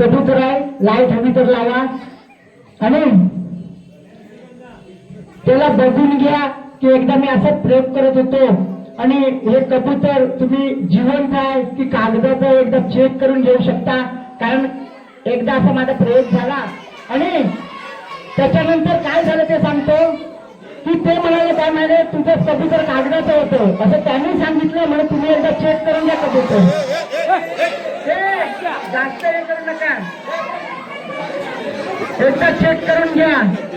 कबूतर आहे लाइट हवी तर लावा. आणि त्याला बघून घ्या की एकदा मी असं प्रयोग करत होतो. आणि हे कबूतर तुम्ही जिवंत आहे की कागदाचं एकदा चेक करून घेऊ शकता. कारण एकदा असा माझा प्रयोग झाला. आणि त्याच्यानंतर काय झालं ते सांगतो? की ते म्हणाले काय म्हणाले तुमचं कबूतर कागदाचं होतं. असं त्यांनी सांगितलं. म्हणून तुम्ही एकदा चेक करून घ्या कबूतर. जास्त हे करू नका. एकदा चेक करून घ्या.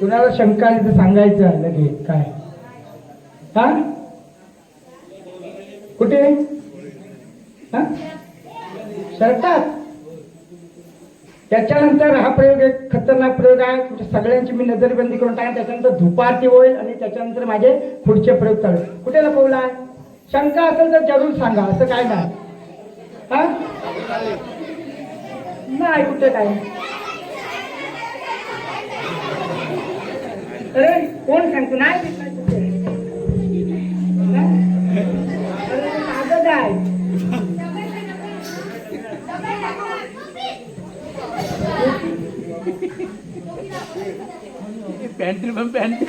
कुणाला शंका आली तर सांगायचं लगे काय? हा? कुठे? हा? शर्टात? त्याच्यानंतर हा प्रयोग एक खतरनाक प्रयोग आहे. कुठे सगळ्यांची मी नजरबंदी करून टाकेन त्याच्यानंतर धुपारती होईल आणि त्याच्यानंतर माझे पुढचे प्रयोग चालू कुठे लपवला आहे? शंका असेल तर जरूर सांगा. असं काय नाही. हा? नाही कुठे काय? अरे कोण सांगतो? नाही दिसणार कुठे. पॅन्ट्री अरे, ते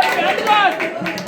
कागद आहे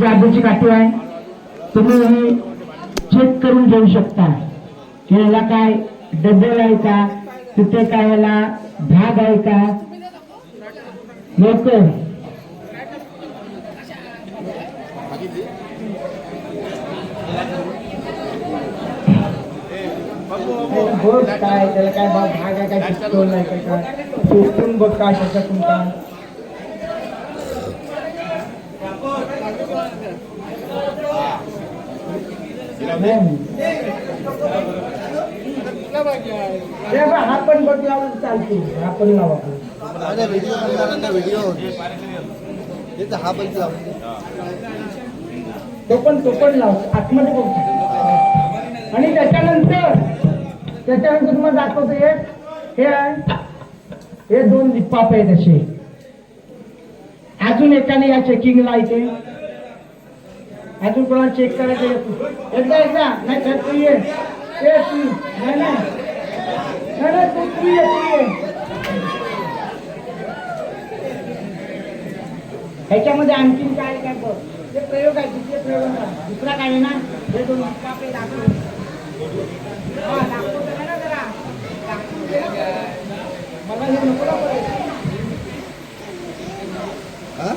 जादूची काठी आहे. तुम्ही हे चेक करून घेऊ शकता. की याला काय डबल आहे का तिथे काय याला भाग आहे का? लवकर. काय त्याला काय भाग आहे काय चिकटवलं नाही काय शिकून बघ काय त्याच्यातून काय नाही. लावला पाहिजे बघ, हा पण बघ लावला चालतो हा पण लावा व्हिडिओ हा तो पण तो पण लाव आतमध्ये बघ आणि त्याच्यानंतर त्याच्यानंतर मग दाखवतो एक हे आहे हे दोन लिप्पाप आहेत असे अजून एकाने या चेकिंगला इथे अजून कोणाला चेक करायचं आहे? एकदा एकदा नाही तर तू ये तू नाही नाही नाही, नाही, तू तू ये तू ये ह्याच्यामध्ये आणखीन काय काय बघ ते प्रयोग आहे दुसरे प्रयोग. दुसरा काय आहे ना हे दोन लिप्पापे दाखव हा, दाखवतो ना जरा. दाखवू दे ना. मला हे नको ना करायचं. हा?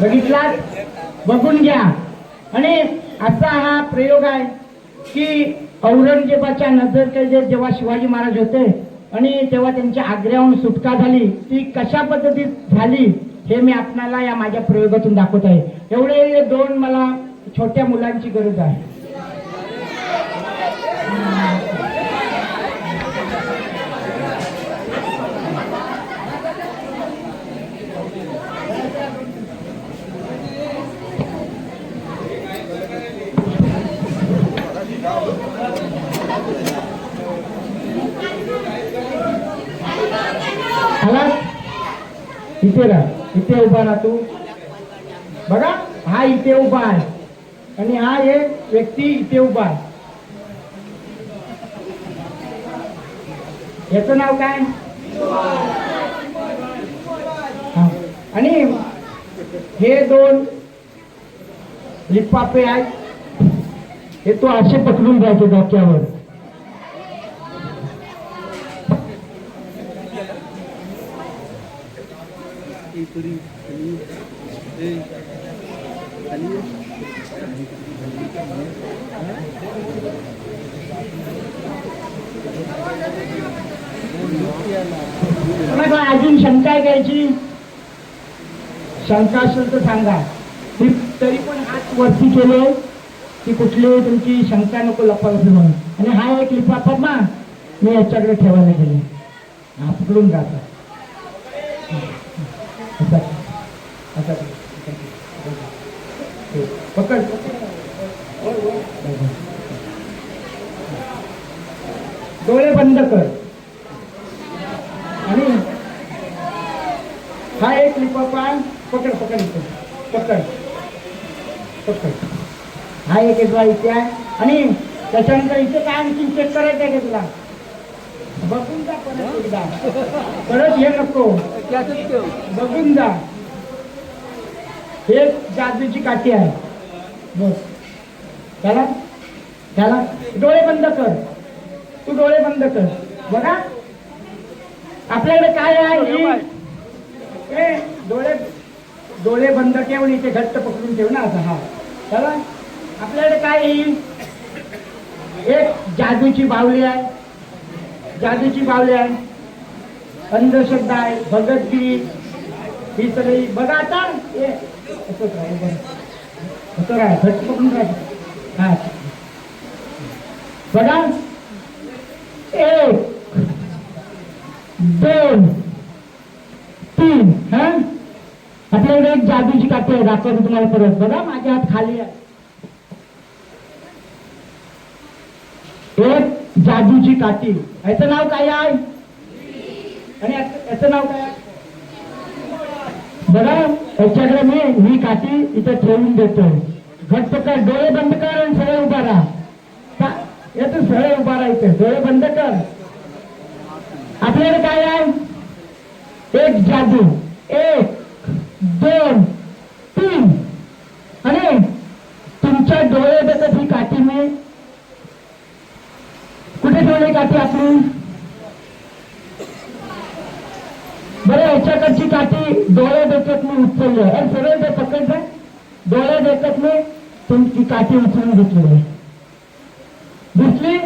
बघितलात? बघून घ्या. आणि असा हा प्रयोग आहे की औरंगजेबाच्या नजरकडे जेव्हा शिवाजी महाराज होते आणि तेव्हा त्यांच्या आग्र्याहून सुटका झाली ती कशा पद्धतीत झाली? हे मी आपणाला या माझ्या प्रयोगातून दाखवत आहे. एवढे दोन मला छोट्या मुलांची गरज आहे. आला इथे राहा. इथे उभा राहतो. बघा हा इथे उभा आहे. आणि हा एक व्यक्ती इथे उभा आहे. याचं नाव काय? हा. आणि हे दोन लिपापे आहेत. हे तो असे पकडून जायचे डोक्यावर कोणाला अजून शंका आहे घ्यायची? शंका असेल तर सांगा. मी तरी पण हात वरती केले की कुठली तुमची शंका नको लपावली म्हणून. आणि हा एक लिफाफा मी याच्याकडे ठेवायला गेले. हा पकडून जाता असा असा हे, पकड. डोळे बंद कर. आणि हा एक लिफाफा पकड पकड इथे. पकड. पकड. हा एक येतो इथे आहे. आणि त्याच्यानंतर इथे काय आणखी चेक करायचं आहे तुला? बघून जा परत एकदा. परत हे नको. बघून जा. हे जादूची काठी आहे. बस. त्याला त्याला डोळे बंद कर. तू डोळे बंद कर. बघा. आपल्याकडे काय आहे? डोळे डोळे बंद ठेव आणि इथे घट्ट पकडून ठेव ना असं हा. चला आपल्याकडे काय येईल एक जादूची बावली आहे. जादूची बावली आहे. अंधश्रद्धा आहे. भगतगीत ही सगळी बघा आता. ए, काय? घट्ट पकडून काय? काय? बघा एक दोन तीन हा? आपल्याकडे एक जादूची काठी आहे दाखवतो तुम्हाला परत. बघा माझ्या हात खाली आहे. एक जादूची काठी. याचं नाव काय आहे? आणि याचं याचं नाव काय आहे? बघा याच्याकडे मी ही काठी इथे ठेवून देतो घट्ट कर डोळे बंद कर आणि सरळ उभा राहा. येतो याचं सरळ उभा राहायचं डोळे बंद कर. आपल्याकडे काय आहे? एक जादू एक दोन तीन आणि तुमच्या डोळे बघत ही काठी मी कुठे ठेवली काठी आपली बरं याच्याकडची काठी डोळे देखत मी उचलली आहे अरे सरळ ते पकडलं डोळे देखत मी तुमची काठी उचलून घेतलेली. दिसली?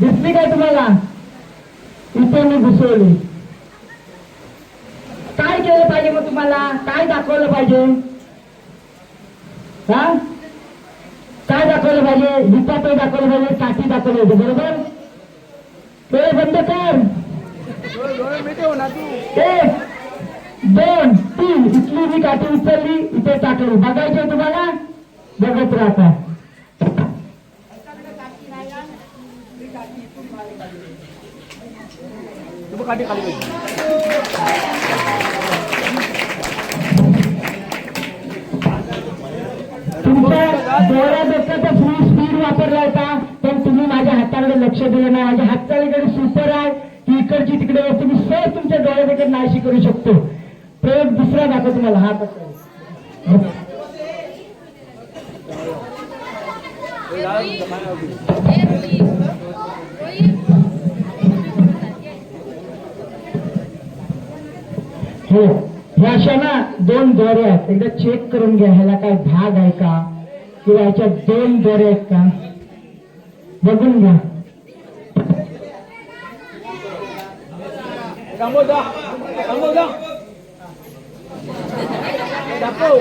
दिसली काय तुम्हाला? इथे मी घुसवली. काय केलं पाहिजे मग तुम्हाला? काय दाखवलं पाहिजे? हा? काय दाखवलं पाहिजे? लिपा ते दाखवलं पाहिजे काठी दाखवलं पाहिजे बरोबर? ते बंद कर. एक दोन तीन. इथली मी काठी उचलली इथे टाकली. बघायचे तुम्हाला? बघत राहता तू पाहिजे तर फुल स्पीड वापरला माझ्या हाताकडे लक्ष दिलं नाही. माझ्या सुपर आहे. की इकडची तिकडे वस्तू मी सहज तुमच्या नाहीशी करू शकतो. प्रयोग दुसरा दाखव तुम्हाला. हा कसा हो ह्या अशा ना दोन दोरे आहेत. एकदा चेक करून घ्या ह्याला काय भाग आहे का? किंवा याच्या दोन दोरे आहेत का? बघून घ्या. दाखव.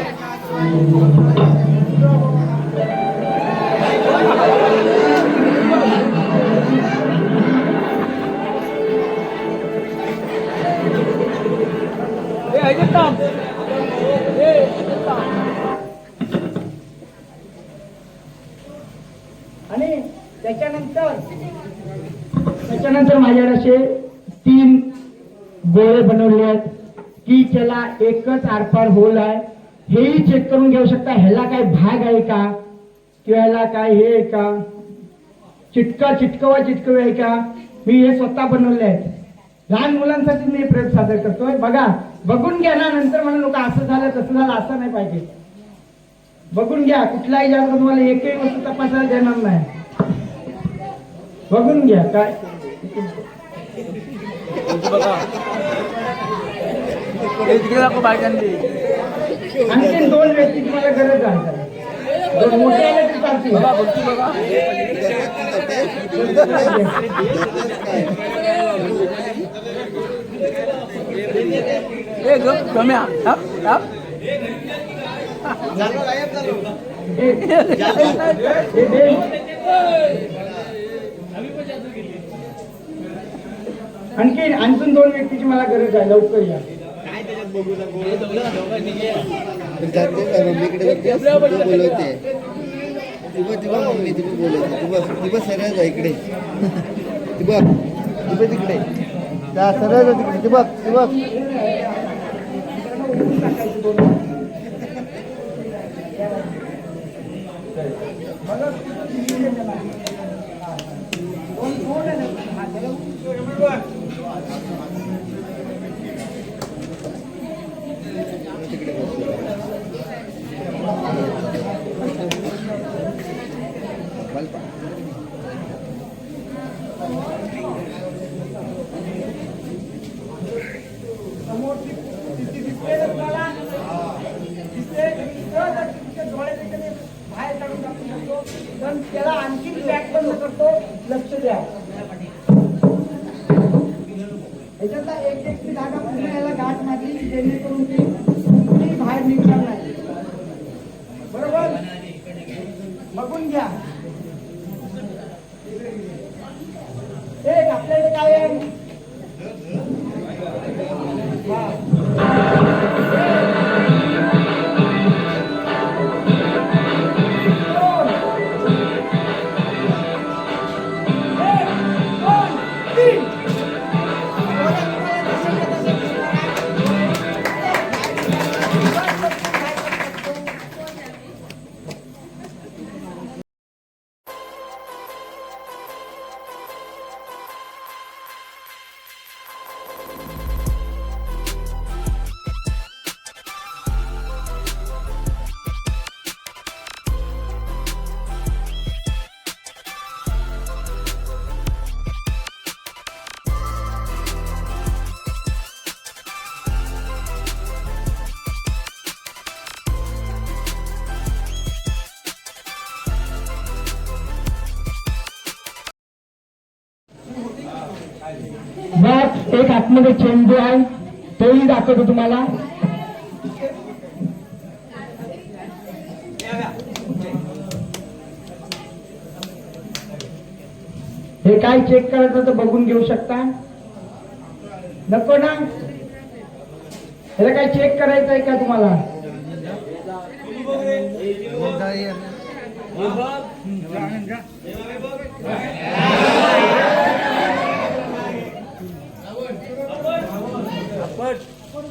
एकच आरपार होल आहे हेही चेक करून घेऊ शकता. ह्याला काय भाग आहे का? किंवा ह्याला काय हे आहे का? चिटका चिटकवा चिटकवे आहे का? मी हे स्वतः बनवले आहेत. लहान मुलांसाठी मी प्रयोग सादर करतोय. बघा बघून घ्या ना. नंतर म्हणून लोक असं झालं तसं झालं असं नाही पाहिजे. बघून घ्या. कुठलाही जागा तुम्हाला एकही वस्तू तपासायला देणार नाही. बघून घ्या. काय? हे तिकडे दाखव बायकांनी आणखीन दोन व्यक्ती तुम्हाला गरज आहे. बघा बोलती ए. आणखी आणखीन दोन व्यक्तीची मला गरज आहे. लवकर या. मम्मीकडे बोलवते ती बघ ती बघ मम्मी ती बोलवते. ती बघ ती बघ सरळ जा इकडे ती बघ ती बघ तिकडे जा सरळ जा तिकडे ती बघ ती बघ मध्ये चेंडू आहे तोही दाखवतो तुम्हाला. हे काय चेक करायचं तर बघून घेऊ शकता. नको ना? ह्याला काय चेक करायचं आहे का तुम्हाला?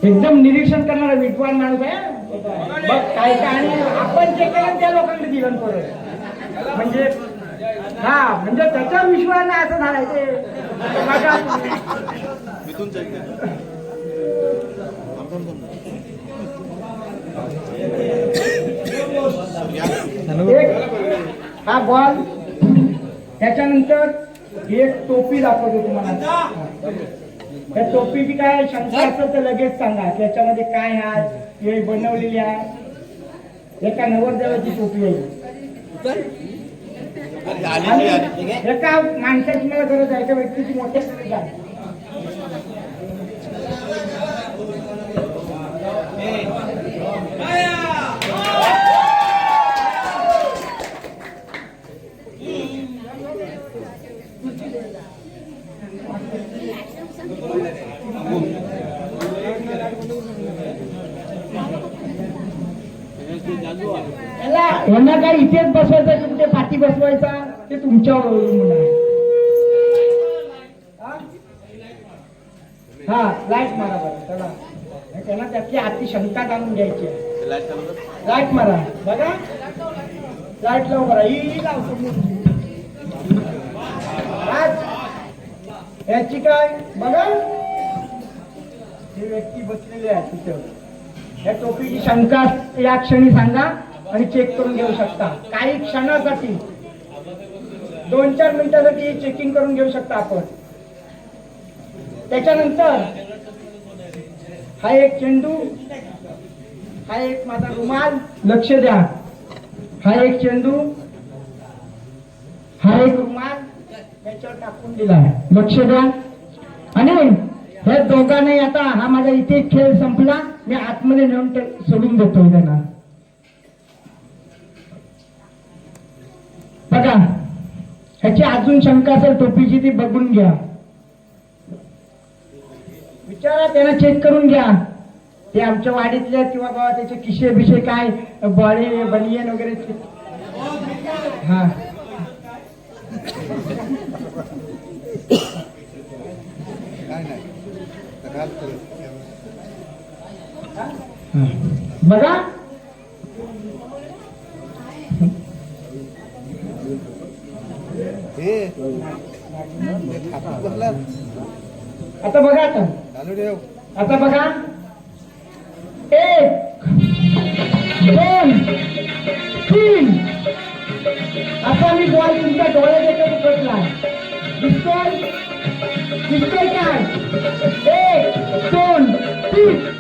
एकदम निरीक्षण करणारा विद्वान माणूस आहे बघ काय काय आणि आपण जे केलं त्या लोकांना दिलं परत म्हणजे हा म्हणजे त्याच्यावर विश्वास नाही असं झालंय ते. हा बॉल त्याच्यानंतर एक टोपी दाखवतो तुम्हाला. त्या टोपीची काय शंका असेल तर लगेच सांगा. त्याच्यामध्ये काय आहे? हे बनवलेली आहे. एका नवरदेवाची टोपी आहे. आणि एका माणसाची मला गरज आहे. एका व्यक्तीची मोठ्या गरज आहे याला यांना काय इथेच बसवायचा की कुठे पाठी बसवायचा? ते तुमच्यावर अवलंबून आहे. हा? लाइट मारा बरं चला. त्यांना त्यातली आती शंका जाणून घ्यायची आहे. लाइट मारा. बघा. लाइट लावू बरा. ही लावतो. आज. याची काय? बघा. ही व्यक्ती बसलेली आहे तिथं. या टोपीची शंका या क्षणी सांगा आणि चेक करून घेऊ शकता. काही क्षणासाठी दोन चार मिनिटासाठी चेकिंग करून घेऊ शकता आपण. त्याच्यानंतर हा एक चेंडू हा एक माझा रुमाल लक्ष द्या. हा एक चेंडू हा एक रुमाल त्याच्यावर टाकून दिला लक्ष द्या. आणि हे दोघांनाही आता हा माझा इथे खेळ संपला. मी आतमध्ये नेऊन ते सोडून देतो त्यांना बघा ह्याची अजून शंका असेल टोपीची ती बघून घ्या. विचारा त्यांना चेक करून घ्या. ते आमच्या वाडीतल्या किंवा बाबा त्याचे किशे बिशे काय बॉडी बनियन वगैरे हा काय नाही तर घाल तर. बघा. बसला आता बघा आता. आता बघा. एक दोन तीन. असा मी बॉल तुमच्या डोळ्यात येतो पडला. दिसतोय? दिसतोय काय? एक दोन तीन.